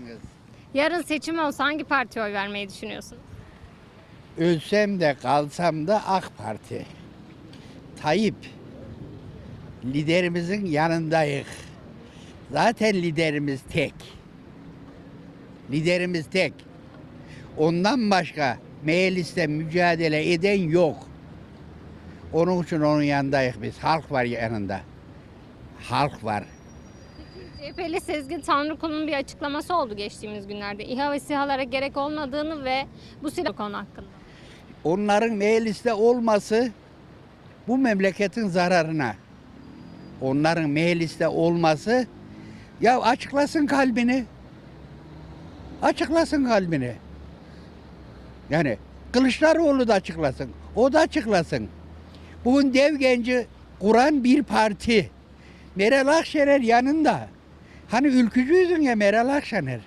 Nasılsınız? Yarın seçim olsa hangi partiye oy vermeyi düşünüyorsunuz? Ölsem de kalsam da AK Parti. Tayyip. Liderimizin yanındayız. Zaten liderimiz tek. Liderimiz tek. Ondan başka mecliste mücadele eden yok. Onun için onun yanındayız biz. Halk var yanında. Halk var. CHP'li Sezgin Tanrıkulu'nun bir açıklaması oldu geçtiğimiz günlerde. İHA ve SİHA'lara gerek olmadığını ve bu silah konu hakkında. onların mecliste olması bu memleketin zararına. Onların mecliste olması ya açıklasın kalbini. Açıklasın kalbini. Yani Kılıçdaroğlu da açıklasın. O da açıklasın. Bugün dev genci kuran bir parti. Meral Akşener yanında. Hani ülkücüydün ya Meral Akşener.